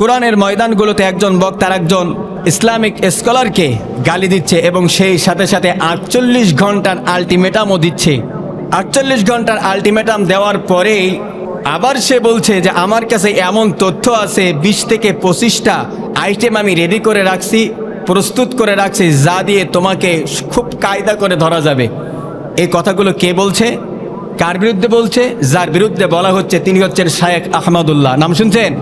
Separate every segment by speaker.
Speaker 1: কোরআনের ময়দানগুলোতে একজন বক্তার একজন ইসলামিক স্কলারকে গালি দিচ্ছে এবং সেই সাথে সাথে আটচল্লিশ ঘণ্টার আলটিমেটামও দিচ্ছে। আটচল্লিশ ঘণ্টার আলটিমেটাম দেওয়ার পরেই আবার সে বলছে যে, আমার কাছে এমন তথ্য আছে, বিশ থেকে পঁচিশটা আইটেম আমি রেডি করে রাখছি, প্রস্তুত করে রাখছি, যা দিয়ে তোমাকে খুব কায়দা করে ধরা যাবে। এই কথাগুলো কে বলছে? কার বিরুদ্ধে বলছে? যার বিরুদ্ধে বলা হচ্ছে তিনি হচ্ছেন শায়েক আহমদুল্লাহ। নাম শুনছেন?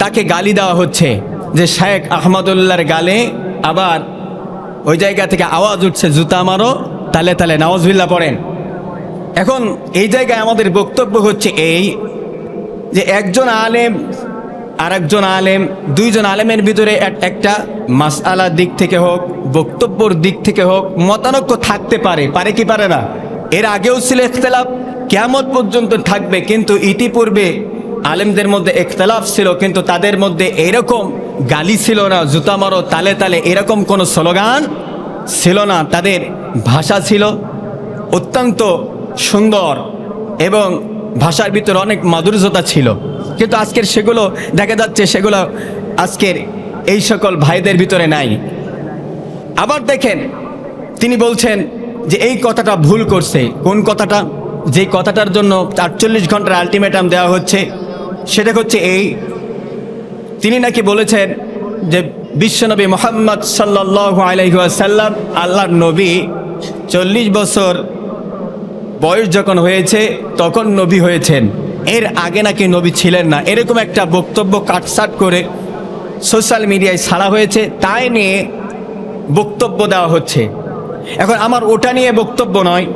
Speaker 1: তাকে গালি দেওয়া হচ্ছে যে শায়েক আহমদুল্লাহর গালে আবার ওই জায়গা থেকে আওয়াজ উঠছে, জুতা মারো, তালে তালে নওয়াজবিল্লা পড়েন। এখন এই জায়গায় আমাদের বক্তব্য হচ্ছে এই যে একজন আলেম আর একজন আলেম, দুইজন আলেমের ভিতরে এক- একটা মাসআলার দিক থেকে হোক, বক্তব্যর দিক থেকে হোক, মতানৈক্য থাকতে পারে পারে কি পারে না। এর আগেও ছিল ইখতলাফ কেমন পর্যন্ত থাকবে, কিন্তু ইতিপূর্বে আলেমদের মধ্যে ইখতলাফ ছিল, কিন্তু তাদের মধ্যে এরকম গালি ছিল না, জুতা মারো, তালে তালে এরকম কোনো স্লোগান ছিল না। তাদের ভাষা ছিল অত্যন্ত সুন্দর এবং ভাষার ভিতরে অনেক মাধুর্যতা ছিল। কিন্তু আজকের সেগুলো দেখা যাচ্ছে, সেগুলো আজকের এই সকল ভাইদের ভিতরে নাই। আবার দেখেন, তিনি বলছেন যে এই কথাটা ভুল করছে। কোন কথাটা? যে কথাটার জন্য আটচল্লিশ ঘণ্টার আলটিমেটাম দেওয়া হচ্ছে সেটা হচ্ছে এই। তিনি নাকি বলেছেন যে বিশ্বনবী মোহাম্মদ সাল্লাহ আলাইসাল্লাম আল্লাহর নবী চল্লিশ বছর বয়স যখন হয়েছে, তখন নবী হয়েছেন। এর আগে নাকি নবী ছিলেন না। এরকম একটা বক্তব্য কাটসাট করে সোশ্যাল মিডিয়ায় ছাড়া হয়েছে, তাই নিয়ে বক্তব্য দেওয়া হচ্ছে। এখন আমার ওটা নিয়ে বক্তব্য নয়।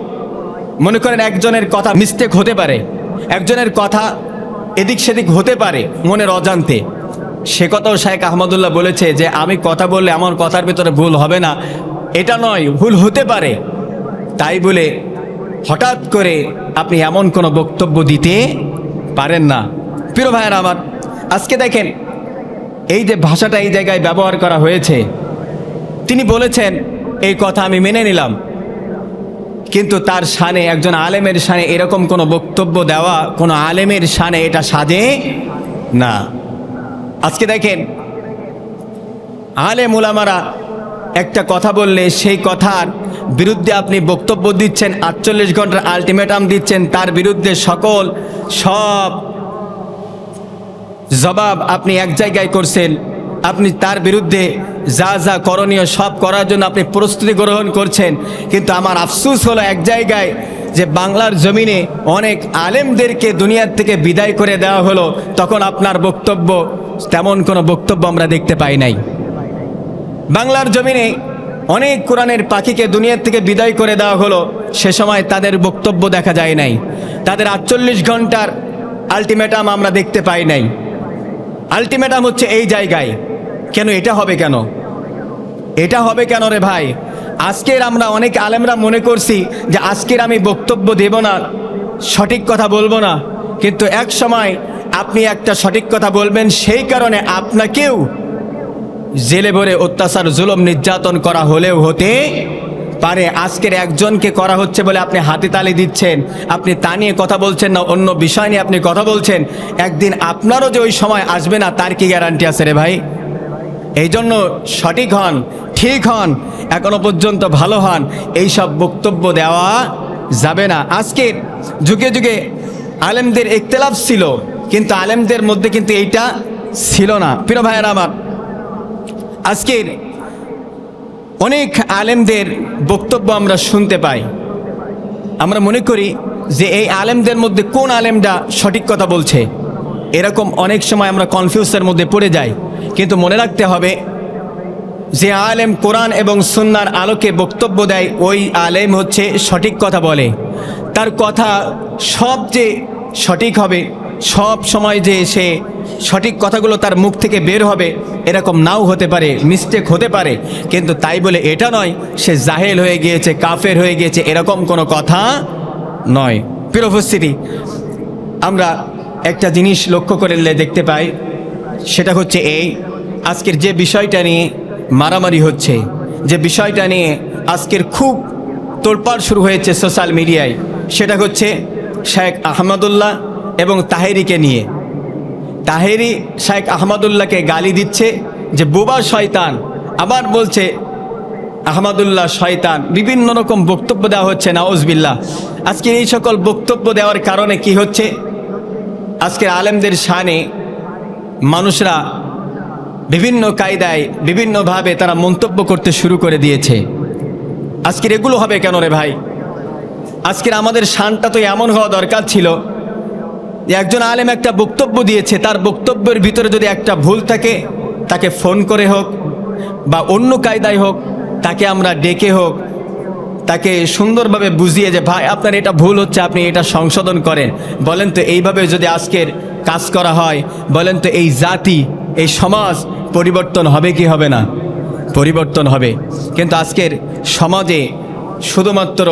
Speaker 1: মনে করেন একজনের কথা মিস্টেক হতে পারে। একজনের কথা এদিক সেদিক হতে পারে মনের অজান্তে। সে কথাও শাহেক আহমদুল্লাহ বলেছে যে, আমি কথা বললে আমার কথার ভিতরে ভুল হবে না। এটা নয়, ভুল হতে পারে। তাই বলে হঠাৎ করে আপনি এমন কোনো বক্তব্য দিতে পারেন না। প্রিয় ভাইয়ের আমার, আজকে দেখেন, এই যে ভাষাটা এই জায়গায় ব্যবহার করা হয়েছে, তিনি বলেছেন, এই কথা আমি মেনে নিলাম। কিন্তু তার শানে, একজন আলেমের শানে এরকম কোনো বক্তব্য দেওয়া, কোনো আলেমের শানে এটা সাজে না। আজকে দেখেন, আলেম ওলামারা একটা কথা বললে, সেই কথার বিরুদ্ধে আপনি বক্তব্য দিচ্ছেন, আটচল্লিশ ঘণ্টার আলটিমেটাম দিচ্ছেন, তার বিরুদ্ধে সকল সব জবাব আপনি এক জায়গায় করছেন। আপনি তার বিরুদ্ধে যা যা করণীয় সব করার জন্য আপনি প্রস্তুতি গ্রহণ করছেন। কিন্তু আমার আফসুস হলো এক জায়গায় যে বাংলার জমিনে অনেক আলেমদেরকে দুনিয়ার থেকে বিদায় করে দেওয়া হলো, তখন আপনার বক্তব্য, তেমন কোনো বক্তব্য আমরা দেখতে পাই নাই। বাংলার জমিনে অনেক কোরআনের পাখিকে দুনিয়ার থেকে বিদায় করে দেওয়া হলো, সে সময় তাদের বক্তব্য দেখা যায় নাই। তাদের আটচল্লিশ ঘণ্টার আলটিমেটাম আমরা দেখতে পাই নাই। আলটিমেটাম হচ্ছে এই জায়গায়। কেন এটা হবে কেন? এটা হবে কেন রে ভাই? আজকের আমরা অনেক আলেমরা মনে করছি যে আজকের আমি বক্তব্য দেব না, সঠিক কথা বলব না। কিন্তু এক সময় আপনি একটা সঠিক কথা বলবেন, সেই কারণে আপনাকেও জেলে ভরে অত্যাচার, জুলম, নির্যাতন করা হলেও হতে পারে। আজকের একজনকে করা হচ্ছে বলে আপনি হাতে তালি দিচ্ছেন, আপনি তা নিয়ে কথা বলছেন না, অন্য বিষয় নিয়ে আপনি কথা বলছেন। একদিন আপনারও যে ওই সময় আসবে না, তার কি গ্যারান্টি আছে রে ভাই? এই জন্য সঠিক হন, ঠিক হন, এখনও পর্যন্ত ভালো হন এই সব বক্তব্য দেওয়া যাবে না। আজকের যুগে যুগে আলেমদের ইখতলাফ ছিল, কিন্তু আলেমদের মধ্যে কিন্তু এইটা ছিল না। প্রিয় ভাইয়ের আমার, আজকের অনেক আলেমদের বক্তব্য আমরা শুনতে পাই। আমরা মনে করি যে এই আলেমদের মধ্যে কোন আলেমটা সঠিক কথা বলছে? এরকম অনেক সময় আমরা কনফিউজের মধ্যে পড়ে যাই। কিন্তু মনে রাখতে হবে যে আলেম কোরআন এবং সুন্নার আলোকে বক্তব্য দেয়, ওই আলেম হচ্ছে সঠিক কথা বলে। তার কথা সব যে সঠিক হবে, সব সময় যে সে সঠিক কথাগুলো তার মুখ থেকে বের হবে, এরকম নাও হতে পারে মিস্টেক হতে পারে। কিন্তু তাই বলে এটা নয়, সে জাহেল হয়ে গিয়েছে, কাফের হয়ে গিয়েছে, এরকম কোনো কথা নয়। প্রিয় আমরা একটা জিনিস লক্ষ্য করলে দেখতে পাই সেটা হচ্ছে এই, আজকের যে বিষয়টা নিয়ে মারামারি হচ্ছে, যে বিষয়টা নিয়ে আজকের খুব তোলপাড় শুরু হয়েছে সোশ্যাল মিডিয়ায়, সেটা হচ্ছে শেখ আহমদুল্লাহ এবং তাহেরিকে নিয়ে। তাহেরি শেখ আহমদুল্লাহকে গালি দিচ্ছে যে, বোবা শয়তান। আবার বলছে, আহমদুল্লাহ শয়তান। বিভিন্ন রকম বক্তব্য দেওয়া হচ্ছে নাওজবিল্লাহ আজকে এই সকল বক্তব্য দেওয়ার কারণে কি হচ্ছে? আজকের আলেমদের শানে মানুষরা বিভিন্ন কায়দায়, বিভিন্নভাবে তারা মন্তব্য করতে শুরু করে দিয়েছে। আজকের এগুলো হবে কেন রে ভাই? আজকের আমাদের শানটা তো এমন হওয়া দরকার ছিল একজন আলেম একটা বক্তব্য দিয়েছে, তার বক্তব্যের ভিতরে যদি একটা ভুল থাকে, তাকে ফোন করে হোক বা অন্য কায়দায় হোক, তাকে আমরা ডেকে হোক, তাকে সুন্দরভাবে বুঝিয়ে যে, ভাই, আপনার এটা ভুল হচ্ছে, আপনি এটা সংশোধন করেন। বলেন তো, এইভাবে যদি আজকের কাজ করা হয়। বলেন তো, এই জাতি, এই সমাজ পরিবর্তন হবে কি হবে না? পরিবর্তন হবে। কিন্তু আজকের সমাজে শুধুমাত্র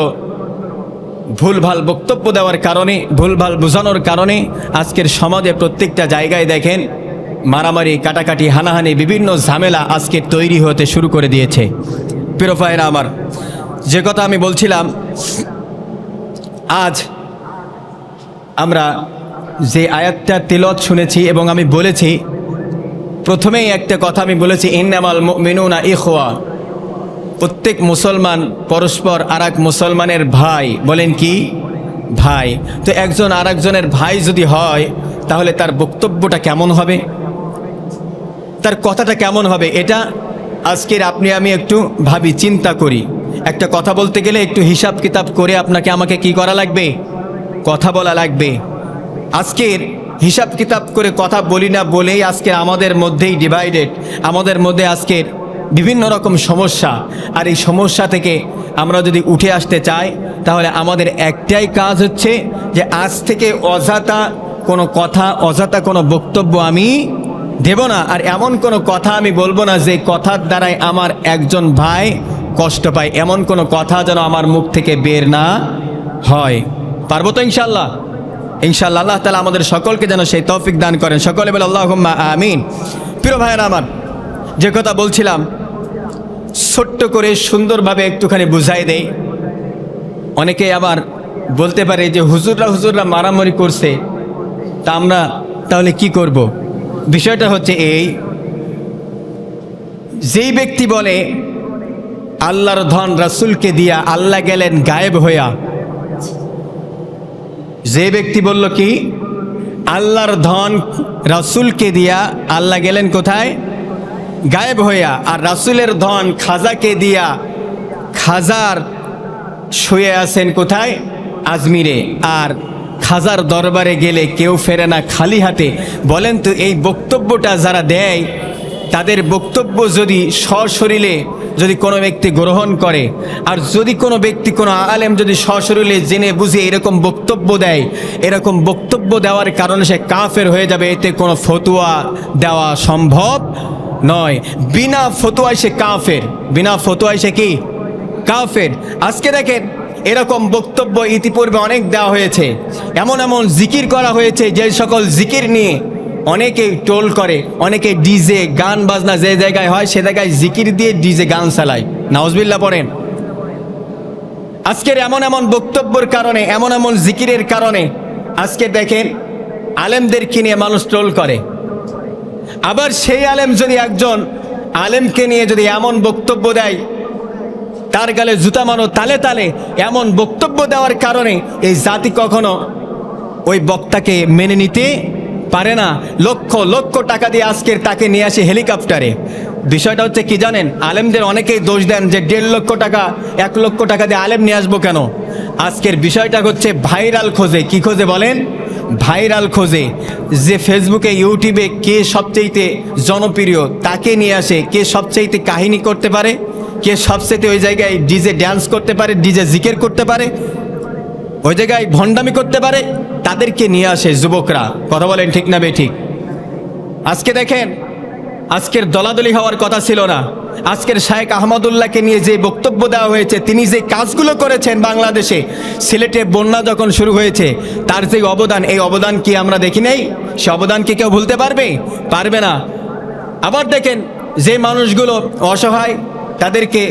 Speaker 1: ভুলভাল বক্তব্য দেওয়ার কারণে, ভুলভাল বোঝানোর কারণে আজকের সমাজে প্রত্যেকটা জায়গায় দেখেন, মারামারি, কাটাকাটি, হানাহানি, বিভিন্ন ঝামেলা আজকে তৈরি হতে শুরু করে দিয়েছে। পিরোফায়েরা আমার, যে কথা আমি বলছিলাম, আজ আমরা যে আয়াতটা তিলত শুনেছি এবং আমি বলেছি, প্রথমেই একটা কথা আমি বলেছি, ইন্নামাল মিনুনা ইখোয়া প্রত্যেক মুসলমান পরস্পর আর মুসলমানের ভাই, বলেন কি? ভাই। তো একজন আর একজনের ভাই যদি হয়, তাহলে তার বক্তব্যটা কেমন হবে? তার কথাটা কেমন হবে? এটা আজকের আপনি, আমি একটু ভাবি, চিন্তা করি। একটা কথা বলতে গেলে একটু হিসাব কিতাব করে আপনাকে আমাকে কি করা লাগবে? কথা বলা লাগবে। আজকের হিসাব কিতাব করে কথা বলি না বলেই আজকে আমাদের মধ্যেই ডিভাইডেড আমাদের মধ্যে আজকের বিভিন্ন রকম সমস্যা। আর এই সমস্যা থেকে আমরা যদি উঠে আসতে চাই, তাহলে আমাদের একটাই কাজ হচ্ছে যে আজ থেকে অযথা কোনো কথা, অযথা কোনো বক্তব্য আমি দেব না। আর এমন কোনো কথা আমি বলব না যে কথার দ্বারাই আমার একজন ভাই কষ্ট পায়। এমন কোনো কথা যেন আমার মুখ থেকে বের না হয়। পারব তো ইনশাল্লাহ ইনশাল্লাহ আল্লাহ তালা আমাদের সকলকে যেন সেই তৌফিক দান করেন। সকলে বলে আল্লাহ আমিন। প্রিয় ভাইয়েরা আমার, যে কথা বলছিলাম, ছোট্ট করে সুন্দরভাবে একটুখানি বুঝাই দেয় অনেকে আবার বলতে পারে যে, হুজুররা হুজুররা মারামারি করছে, তা আমরা তাহলে কি করব। বিষয়টা হচ্ছে এই, যেই ব্যক্তি বলে, আল্লাহর ধন রাসুলকে দিয়া আল্লাহ গেলেন গায়েব হইয়া যে ব্যক্তি বলল কি, আল্লাহর ধন রাসুলকে দিয়া আল্লাহ গেলেন কোথায়? গায়েব হইয়া। আর রাসুলের ধন খাজাকে দিয়া খাজার শুয়ে আছেন কোথায়? আজমিরে। আর খাজার দরবারে গেলে কেউ ফেরে না, খালি হাতে। বলেন তো এই বক্তব্যটা যারা দেয় তাদের বক্তব্য যদি সশরীরে যদি কোনো ব্যক্তি গ্রহণ করে, আর যদি কোনো ব্যক্তি, কোনো আলেম যদি সশরীরে জেনে বুঝে এরকম বক্তব্য দেয়, এরকম বক্তব্য দেওয়ার কারণে সে কাফের হয়ে যাবে, এতে কোনো ফতুয়া দেওয়া সম্ভব নয়। বিনা ফতুয়ায় সে কাফের। বিনা ফতুয়ায় সে কি? কাফের। আজকে দেখেন, এরকম বক্তব্য ইতিপূর্বে অনেক দেওয়া হয়েছে। এমন এমন জিকির করা হয়েছে যে সকল জিকির নিয়ে অনেকেই টোল করে অনেকে ডিজে গান বাজনা যে জায়গায় হয় সে জায়গায় জিকির দিয়ে ডিজে গান চালায়। নাউজবিল্লা পড়েন। আজকের এমন এমন বক্তব্যের কারণে, এমন এমন জিকিরের কারণে আজকে দেখেন আলেমদেরকে নিয়ে মানুষ ট্রোল করে। আবার সেই আলেম যদি একজন আলেমকে নিয়ে যদি এমন বক্তব্য দেয়, তার গালে জুতা মানো, তালে তালে এমন বক্তব্য দেওয়ার কারণে এই জাতি কখনো ওই বক্তাকে মেনে নিতে পারে না। লক্ষ লক্ষ টাকা দিয়ে আজকের তাকে নিয়ে আসে হেলিকপ্টারে। বিষয়টা হচ্ছে কি জানেন? আলেমদের অনেকেই দোষ দেন যে দেড় লক্ষ টাকা, এক লক্ষ টাকা দিয়ে আলেম নিয়ে আসব কেন? আজকের বিষয়টা হচ্ছে ভাইরাল খোঁজে। কি খোঁজে বলেন? ভাইরাল খোঁজে। যে ফেসবুকে, ইউটিউবে কে সবচেয়েতে জনপ্রিয়, তাকে নিয়ে আসে। কে সবচেয়েতে কাহিনী করতে পারে? কে সবচেয়ে ওই জায়গায় ডিজে ড্যান্স করতে পারে, ডিজে জিকের করতে পারে? ওই জায়গায় ভণ্ডামি করতে পারে? তাদেরকে নিয়ে আসে যুবকরা। কথা বলেন ঠিক না বে ঠিক আজকে দেখেন, আজকের দলাদলি হওয়ার কথা ছিল না। আজকের শায়েক আহমদুল্লাহকে নিয়ে যে বক্তব্য দেওয়া হয়েছে, তিনি যে কাজগুলো করেছেন বাংলাদেশে, সিলেটে বন্যা যখন শুরু হয়েছে, তার যে অবদান, এই অবদান কি আমরা দেখি নেই? সে অবদান কি কেউ ভুলতে পারবে? পারবে না। আবার দেখেন, যে মানুষগুলো অসহায়, তাদেরকে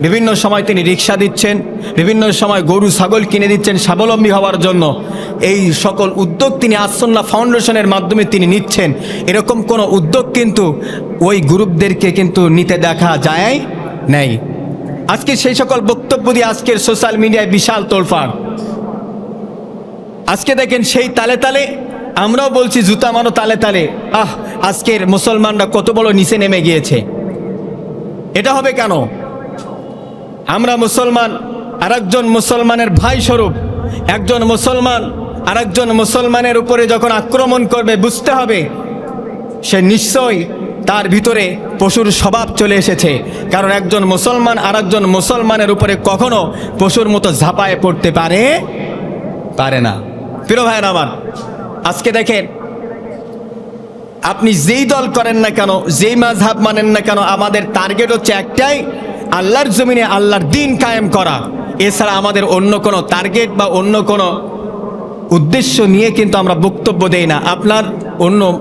Speaker 1: বিভিন্ন সময় তিনি রিক্সা দিচ্ছেন, বিভিন্ন সময় গরু, ছাগল কিনে দিচ্ছেন স্বাবলম্বী হওয়ার জন্য। এই সকল উদ্যোগ তিনি আসন্না ফাউন্ডেশনের মাধ্যমে তিনি নিচ্ছেন। এরকম কোনো উদ্যোগ কিন্তু ওই গ্রুপদেরকে কিন্তু নিতে দেখা যায় নাই। আজকে সেই সকল বক্তব্য দিয়ে আজকের সোশ্যাল মিডিয়ায় বিশাল তোলফাড় আজকে দেখেন সেই তালে তালে, আমরাও বলছি জুতা মানো তালে তালে। আহ, আজকের মুসলমানরা কত বড় নিচে নেমে গিয়েছে। এটা হবে কেন? আমরা মুসলমান, আরেকজন মুসলমানের ভাই স্বরূপ। একজন মুসলমান আরেকজন মুসলমানের উপরে যখন আক্রমণ করবে, বুঝতে হবে, সে নিশ্চয়ই তার ভিতরে পশুর স্বভাব চলে এসেছে। কারণ একজন মুসলমান আরেকজন মুসলমানের উপরে কখনো পশুর মতো ঝাঁপায় পড়তে পারে পারে না। প্রিয় ভাইয়ের আমার, আজকে দেখেন, আপনি যেই দল করেন না কেন, যেই মাঝহাব মানেন না কেন, আমাদের টার্গেট হচ্ছে একটাই আল্লাহর জমিনে আল্লাহর দিন কায়েম করা। এছাড়া আমাদের অন্য কোনো টার্গেট বা অন্য কোনো উদ্দেশ্য নিয়ে কিন্তু আমরা বক্তব্য দেই না। আপনার অন্য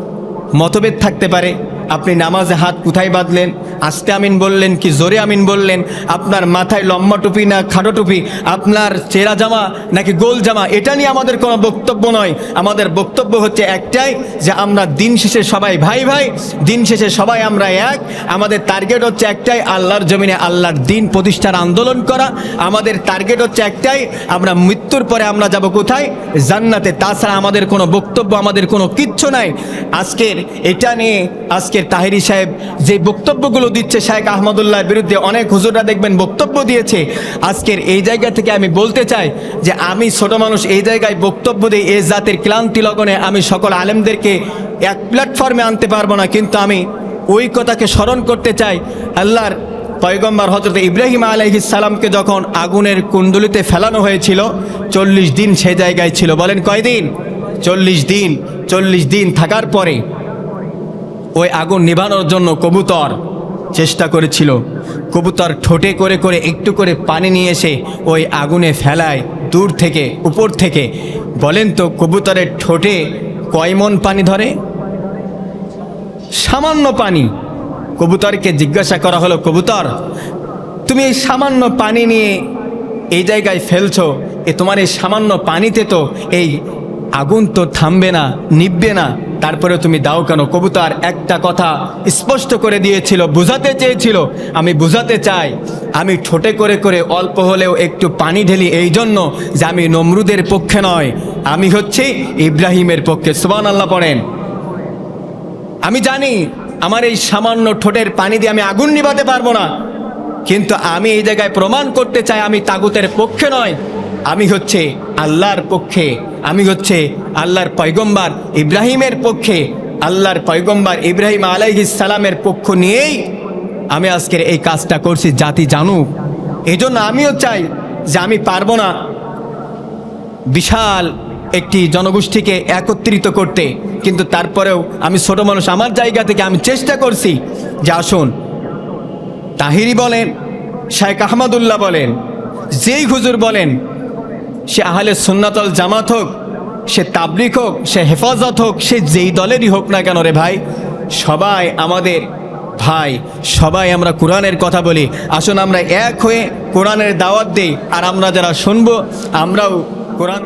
Speaker 1: মতভেদ থাকতে পারে। আপনি নামাজে হাত কোথায় বাঁধলেন? আস্তে আমিন বললেন, কি জোরে আমিন বললেন, আপনার মাথায় লম্বা টুপি না খাটো টুপি, আপনার চেরা জামা নাকি গোল জামা, এটা নিয়ে আমাদের কোনো বক্তব্য নয়। আমাদের বক্তব্য হচ্ছে একটাই যে আমরা দিন শেষে সবাই ভাই ভাই, দিন শেষে সবাই আমরা এক। আমাদের টার্গেট হচ্ছে একটাই, আল্লাহর জমিনে আল্লাহর দিন প্রতিষ্ঠার আন্দোলন করা। আমাদের টার্গেট হচ্ছে একটাই, আমরা মৃত্যুর পরে আমরা যাব কোথায়? জান্নাতে। তাছাড়া আমাদের কোনো বক্তব্য, আমাদের কোনো কিচ্ছু নাই। আজকের এটা নিয়ে, আজকের তাহিরি সাহেব যে বক্তব্যগুলো দিচ্ছে শাহেখ আহমদুল্লাহর বিরুদ্ধে। অনেক হুজুররা দেখবেন বক্তব্য দিয়েছে। আজকের এই জায়গা থেকে আমি বলতে চাই যে আমি ছোট মানুষ, এই জায়গায় বক্তব্য দিই এই জাতির ক্লান্তি লগনে আমি সকল আলেমদেরকে এক প্ল্যাটফর্মে আনতে পারব না, কিন্তু আমি ওই কথাকে স্মরণ করতে চাই। আল্লাহর পয়গম্বর হজরত ইব্রাহিম সালামকে যখন আগুনের কুণ্ডলিতে ফেলানো হয়েছিল, চল্লিশ দিন সে জায়গায় ছিল। বলেন কয়দিন? চল্লিশ দিন। চল্লিশ দিন থাকার পরে ওই আগুন নিভানোর জন্য কবুতর চেষ্টা করেছিল। কবুতর ঠোঁটে করে করে একটু করে পানি নিয়ে এসে ওই আগুনে ফেলায় দূর থেকে, উপর থেকে। বলেন তো, কবুতরের ঠোঁটে কয় মন পানি ধরে? সামান্য পানি। কবুতরকে জিজ্ঞাসা করা হলো, কবুতর, তুমি এই সামান্য পানি নিয়ে এই জায়গায় ফেলছো, এ তোমার এই সামান্য পানিতে তো এই আগুন তো থামবে না, নিববে না। তারপরে তুমি দাও কেন? কবুতর একটা কথা স্পষ্ট করে দিয়েছিল, বুঝাতে চেয়েছিল, আমি বুঝাতে চাই। আমি ঠোঁটে করে করে অল্প হলেও একটু পানি ঢেলি এই জন্য যে আমি নমরুদের পক্ষে নয়। আমি হচ্ছি ইব্রাহিমের পক্ষে সুবান আল্লাহ পড়েন। আমি জানি আমার এই সামান্য ঠোঁটের পানি দিয়ে আমি আগুন নিভাতে পারব না, কিন্তু আমি এই জায়গায় প্রমাণ করতে চাই আমি তাগুতের পক্ষে নয়। আমি হচ্ছে আল্লাহর পক্ষে, আমি হচ্ছে আল্লাহর পয়গম্বার ইব্রাহিমের পক্ষে, আল্লাহর পয়গম্বার ইব্রাহিম সালামের পক্ষ নিয়েই আমি আজকের এই কাজটা করছি, জাতি জানুক। এই জন্য আমিও চাই যে আমি পারব না বিশাল একটি জনগোষ্ঠীকে একত্রিত করতে, কিন্তু তারপরেও আমি ছোট মানুষ আমার জায়গা থেকে আমি চেষ্টা করছি যে আসুন, তাহিরি বলেন, শেখ আহমদুল্লাহ বলেন, যেই হুজুর বলেন সে আহলে সুন্নাতল জামাত হোক, সে তাবলিক হোক, সে হেফাজত হোক, সে যেই দলেরই হোক না কেন রে ভাই, সবাই আমাদের, ভাই, সবাই আমরা কোরআনের কথা বলি। আসুন আমরা এক হয়ে কোরআনের দাওয়াত দিই, আর আমরা যারা শুনব, আমরাও কোরআন